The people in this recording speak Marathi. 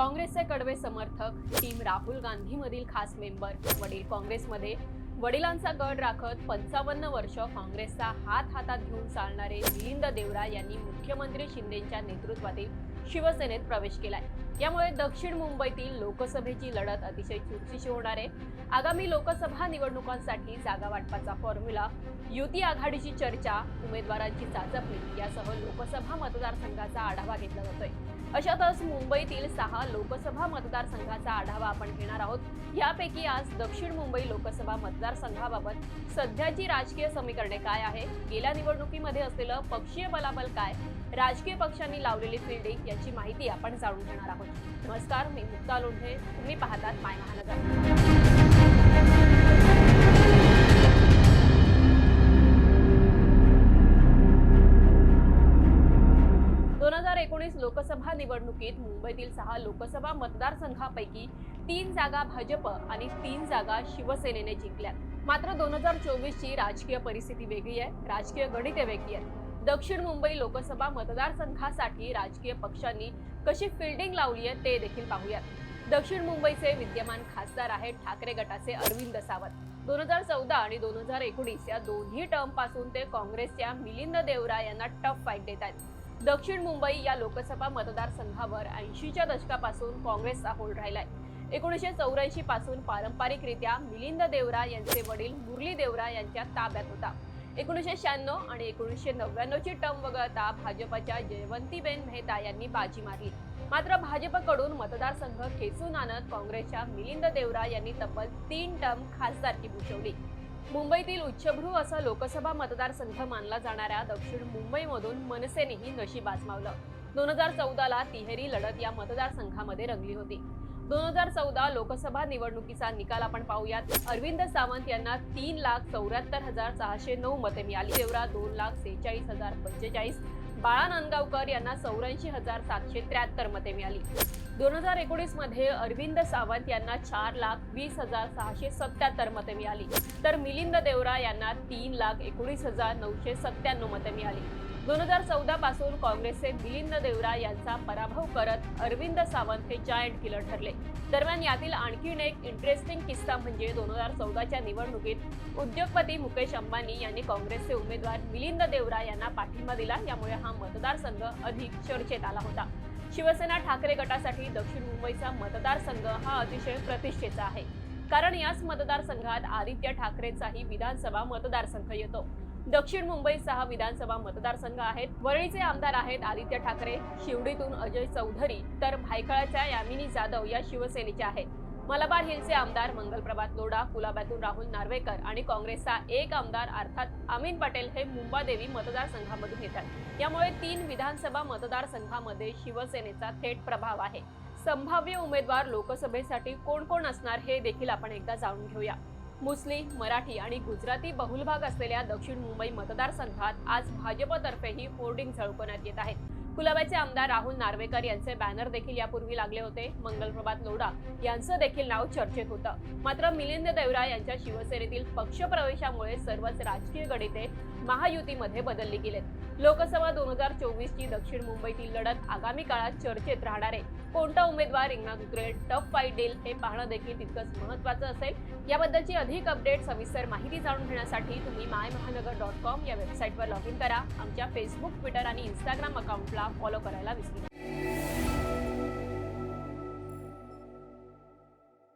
काँग्रेसचे कडवे समर्थक टीम राहुल गांधीमधील खास मेंबर वडील काँग्रेसमध्ये. वडिलांचा गड राखत पंचावन्न वर्ष काँग्रेसचा हात हातात घेऊन चालणारे मिलिंद देवरा यांनी मुख्यमंत्री शिंदेच्या नेतृत्वातील शिवसेनेत प्रवेश केलाय. यामुळे दक्षिण मुंबईतील लोकसभेची लढत अतिशय चुरशीची होणार आहे. आगामी लोकसभा निवडणुकांसाठी जागा वाटपाचा फॉर्म्युला युती आघाडीची चर्चा उमेदवारांची चाचपणी यासह लोकसभा मतदारसंघाचा आढावा घेतला जातोय. अशातच मुंबईतील सहा लोकसभा मतदारसंघाचा आढावा आपण घेणार आहोत. यापैकी आज दक्षिण मुंबई लोकसभा मतदारसंघाबाबत सध्याची राजकीय समीकरणे काय आहे? गेल्या निवडणुकीमध्ये असलेलं पक्षीय बलाबल काय? राजकीय पक्षांनी लावलेली फिल्डिंग याची माहिती आपण जाणून घेणार आहोत. नमस्कार मी मुक्ता लोंढे. तुम्ही पाहतात माय महानगर. एकोणीस लोकसभा निवडणुकीत मुंबईतील सहा लोकसभा मतदारसंघापैकी तीन जागा भाजप आणि तीन जागा शिवसेनेने जिंकल्या. मात्र दोन हजार चोवीसची राजकीय परिस्थिती वेगळी आहे. राजकीय गणिते वेगळी आहेत. दक्षिण मुंबई लोकसभा मतदारसंघासाठी राजकीय पक्षांनी कशी फिल्डिंग लावली आहे ते देखील पाहूयात. दक्षिण मुंबईचे विद्यमान खासदार आहेत ठाकरे गटाचे अरविंद सावंत. दोन हजार चौदा आणि दोन हजार एकोणीस या दोन्ही टर्मपासून ते काँग्रेसच्या मिलिंद देवरा यांना टफ फाईट देत आहेत. दक्षिण मुंबई या लोकसभा मतदारसंघावर ऐंशीच्या दशकापासून काँग्रेसचा होल्ड राहिलाय. एकोणीसशे चौऱ्याऐंशी पासून पारंपरिकरित्या मिलिंद देवरा यांचे वडील मुरली देवरा यांच्या ताब्यात होता. एकोणीसशे शहाण्णव आणि एकोणीसशे नव्याण्णवची टर्म वगळता भाजपच्या जयवंतीबेन मेहता यांनी बाजी मारली. मात्र भाजपकडून मतदारसंघ खेचून आणत काँग्रेसच्या मिलिंद देवरा यांनी तब्बल तीन टर्म खासदारकी भूषवली. मुंबईतील उच्चभ्रू असा लोकसभा मतदारसंघ मानला जाणाऱ्या दक्षिण मुंबईमधून मनसेनेही नशीब आजमावलं. दोन हजार चौदाला तिहेरी लढत या मतदारसंघामध्ये रंगली होती. दोन हजार चौदा लोकसभा निवडणुकीचा निकाल आपण पाहूयात. अरविंद सावंत यांना तीन लाख चौऱ्याहत्तर हजार सहाशे नऊ मते मिळाली. देवरा दोन लाख सेहेचाळीस हजार पंचेचाळीस. बाळा नांदगावकर यांना चौऱ्याऐंशी हजार सातशे त्र्याहत्तर मते मिळाली. दोन हजार एकोणीसमध्ये अरविंद सावंत यांना चार लाख वीस हजार सहाशे सत्याहत्तर मते मिळाली. तर मिलिंद देवरा यांना तीन लाख एकोणीस हजार नऊशे सत्त्याण्णव मते मिळाली. दोन हजार चौदा पासून काँग्रेसचे मिलिंद देवरा यांचा पराभव करत अरविंद सावंत हे जायंट किलर ठरले. दरम्यान यातील आणखीन एक इंटरेस्टिंग किस्सा म्हणजे दोन हजार चौदाच्या निवडणुकीत उद्योगपती मुकेश अंबानी यांनी काँग्रेसचे उमेदवार मिलिंद देवरा यांना पाठिंबा दिला. यामुळे हा मतदारसंघ अधिक चर्चेत आला होता. शिवसेना ठाकरे गटासाठी दक्षिण मुंबईचा मतदारसंघ हा अतिशय प्रतिष्ठेचा आहे. कारण याच मतदारसंघात आदित्य ठाकरेंचाही विधानसभा मतदारसंघ येतो. दक्षिण मुंबईत सहा विधानसभा मतदारसंघ आहेत वरळीचे आमदार आहेत आदित्य ठाकरे. शिवडीतून अजय चौधरी. तर भायखळाच्या यामिनी जाधव या शिवसेनेच्या आहेत. मलबार हिलचे आमदार मंगलप्रभात लोढा कुलाब्यातून राहुल नार्वेकर आणि काँग्रेसचा एक आमदार अर्थात अमीन पटेल हे मुंबादेवी मतदारसंघामधून येतात. यामुळे तीन विधानसभा मतदारसंघामध्ये शिवसेनेचा थेट प्रभाव आहे. संभाव्य उमेदवार लोकसभेसाठी कोण कोण असणार हे देखील आपण एकदा जाणून घेऊया. मुस्लिम मराठी आणि गुजराती बहुलभाग असलेल्या दक्षिण मुंबई मतदारसंघात आज भाजपतर्फेही होर्डिंग झळकवण्यात येत आहेत कुलाब्याचे आमदार राहुल नार्वेकर यांचे बॅनर देखील यापूर्वी लागले होते. मंगलप्रभात लोढा यांचं देखील नाव चर्चेत होतं. मात्र मिलिंद देवरा यांच्या शिवसेनेतील पक्षप्रवेशामुळे सर्वच राजकीय गणिते महायुतीमध्ये बदलली गेलेत. लोकसभा दोन हजार चोवीस ची दक्षिण मुंबईतील लढत आगामी काळात चर्चेत राहणार आहे. कोणता उमेदवार रिंगणात उतरेल? टफ फाईट देईल हे पाहणं देखील तितकंच महत्वाचं असेल. याबद्दलची अधिक अपडेट सविस्तर माहिती जाणून घेण्यासाठी तुम्ही माय महानगर डॉट कॉम या वेबसाईटवर लॉग इन करा. आमच्या फेसबुक ट्विटर आणि इंस्टाग्राम अकाउंटला फॉलो करायला विसरू नका.